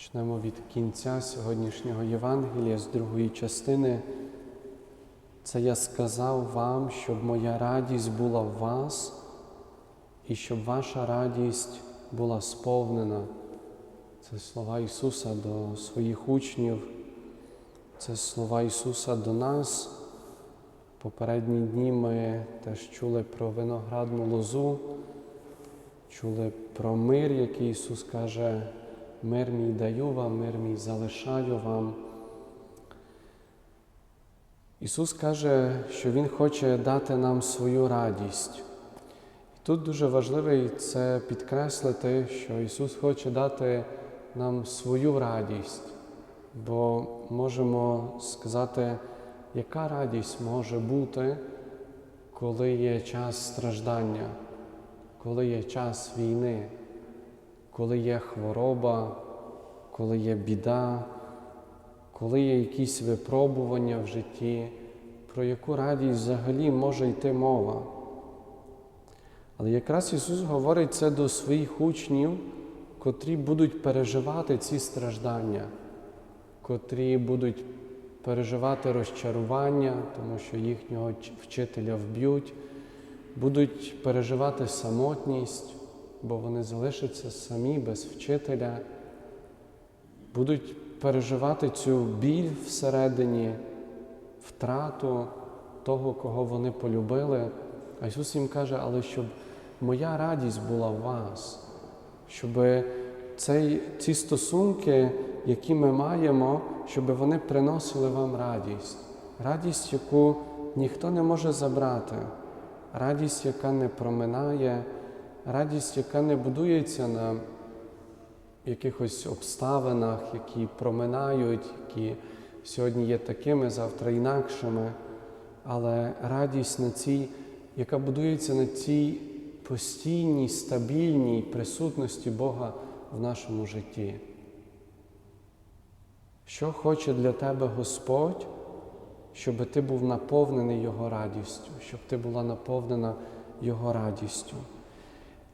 Почнемо від кінця сьогоднішнього Євангелія з другої частини. Це я сказав вам, щоб моя радість була в вас і щоб ваша радість була сповнена. Це слова Ісуса до своїх учнів, це слова Ісуса до нас. Попередні дні ми теж чули про виноградну лозу, чули про мир, який Ісус каже, мир мій даю вам, мир мій залишаю вам. Ісус каже, що Він хоче дати нам свою радість. І тут дуже важливо це підкреслити, що Ісус хоче дати нам свою радість, бо можемо сказати, яка радість може бути, коли є час страждання, коли є час війни, коли є хвороба, коли є біда, коли є якісь випробування в житті, про яку радість взагалі може йти мова. Але якраз Ісус говорить це до своїх учнів, котрі будуть переживати ці страждання, котрі будуть переживати розчарування, тому що їхнього вчителя вб'ють, будуть переживати самотність, бо вони залишаться самі без вчителя, будуть переживати цю біль всередині, втрату того, кого вони полюбили. А Ісус їм каже, але щоб моя радість була в вас, щоб цей, ці стосунки, які ми маємо, щоб вони приносили вам радість, радість, яку ніхто не може забрати, радість, яка не проминає, радість, яка не будується на якихось обставинах, які проминають, які сьогодні є такими, завтра інакшими, але радість на цій, яка будується на цій постійній, стабільній присутності Бога в нашому житті. Що хоче для тебе Господь, щоб ти був наповнений Його радістю, щоб ти була наповнена Його радістю.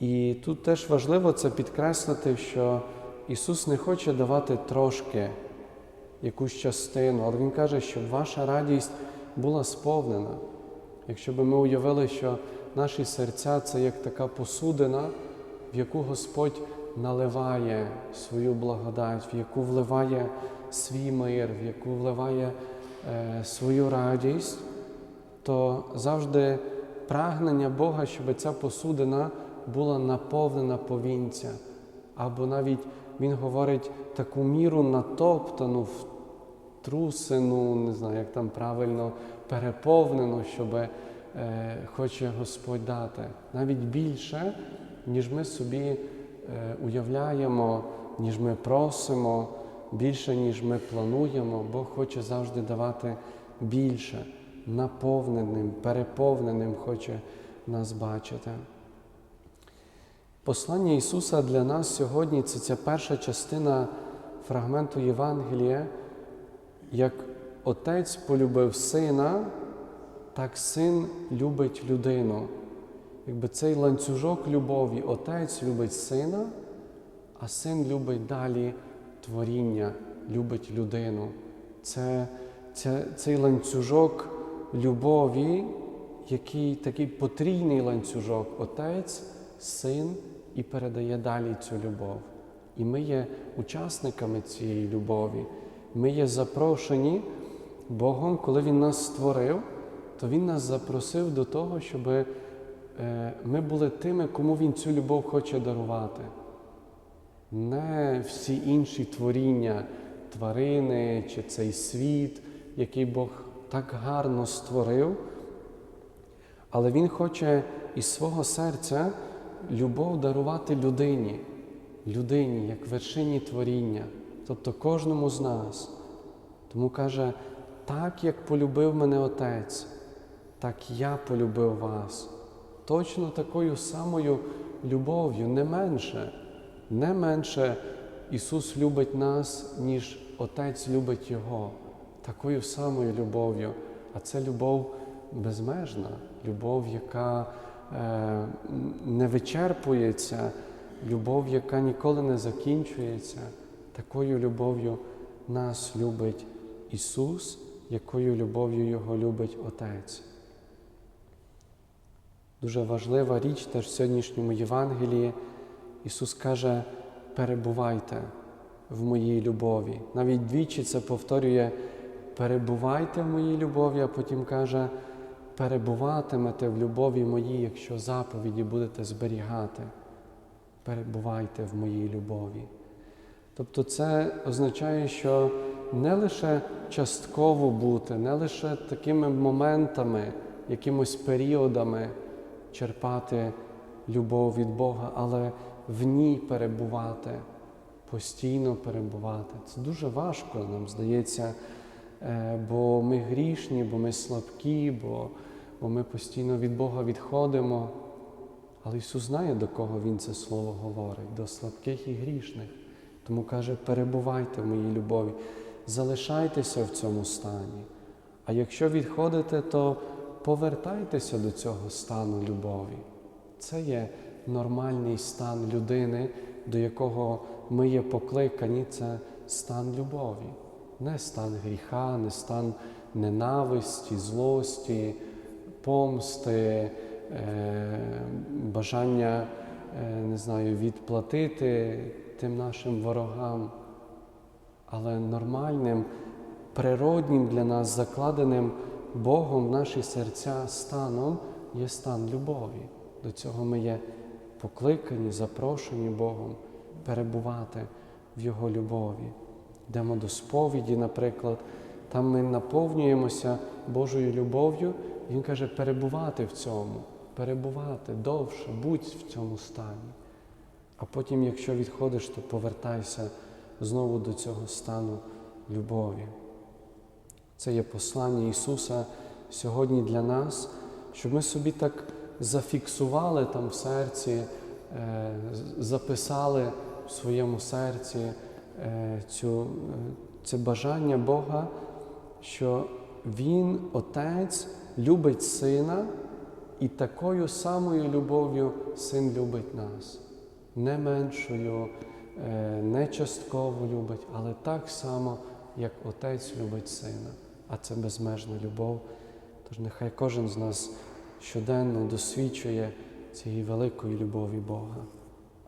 І тут теж важливо це підкреслити, що Ісус не хоче давати трошки якусь частину, але Він каже, щоб ваша радість була сповнена. Якщо б ми уявили, що наші серця це як така посудина, в яку Господь наливає свою благодать, в яку вливає свій мир, в яку вливає е, свою радість, то завжди прагнення Бога, щоб ця посудина була наповнена повінця. Або навіть Він говорить таку міру натоптану, в трусину, не знаю, як там правильно переповнену, щоб е, хоче Господь дати. Навіть більше, ніж ми собі е, уявляємо, ніж ми просимо, більше, ніж ми плануємо. Бог хоче завжди давати більше, наповненим, переповненим хоче нас бачити. Послання Ісуса для нас сьогодні це ця перша частина фрагменту Євангелія, як Отець полюбив сина, так син любить людину. Якби цей ланцюжок любові, Отець любить сина, а син любить далі творіння, любить людину. Це, це Цей ланцюжок любові, який такий потрійний ланцюжок, Отець, син і передає далі цю любов. І ми є учасниками цієї любові. Ми є запрошені Богом, коли Він нас створив, то Він нас запросив до того, щоб ми були тими, кому Він цю любов хоче дарувати. Не всі інші творіння, тварини чи цей світ, який Бог так гарно створив, але Він хоче із свого серця любов дарувати людині, людині, як вершині творіння, тобто кожному з нас. Тому каже, так як полюбив мене Отець, так я полюбив вас. Точно такою самою любов'ю, не менше, не менше Ісус любить нас, ніж Отець любить Його, такою самою любов'ю. А це любов безмежна, любов, яка не вичерпується, любов, яка ніколи не закінчується, такою любов'ю нас любить Ісус, якою любов'ю Його любить Отець. Дуже важлива річ теж в сьогоднішньому Євангелії. Ісус каже, перебувайте в моїй любові. Навіть двічі це повторює, перебувайте в моїй любові, а потім каже, перебуватимете в любові моїй, якщо заповіді будете зберігати. Перебувайте в моїй любові. Тобто це означає, що не лише частково бути, не лише такими моментами, якимось періодами черпати любов від Бога, але в ній перебувати, постійно перебувати. Це дуже важко, нам здається, бо ми грішні, бо ми слабкі, бо, бо ми постійно від Бога відходимо. Але Ісус знає, до кого Він це Слово говорить, до слабких і грішних. Тому каже, перебувайте в моїй любові, залишайтеся в цьому стані. А якщо відходите, то повертайтеся до цього стану любові. Це є нормальний стан людини, до якого ми є покликані, це стан любові, не стан гріха, не стан ненависті, злості, помсти, е, бажання е, не знаю, відплатити тим нашим ворогам, але нормальним, природнім для нас, закладеним Богом в наші серця станом є стан любові. До цього ми є покликані, запрошені Богом перебувати в Його любові. Йдемо до сповіді, наприклад, там ми наповнюємося Божою любов'ю, Він каже, перебувати в цьому, перебувати довше, будь в цьому стані. А потім, якщо відходиш, то повертайся знову до цього стану любові. Це є послання Ісуса сьогодні для нас, щоб ми собі так зафіксували там в серці, е, записали в своєму серці цю, е, це бажання Бога, що Він, Отець, любить Сина, і такою самою любов'ю Син любить нас. Не меншою, не частково любить, але так само, як Отець любить Сина. А це безмежна любов. Тож нехай кожен з нас щоденно досвідчує цієї великої любові Бога.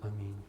Амінь.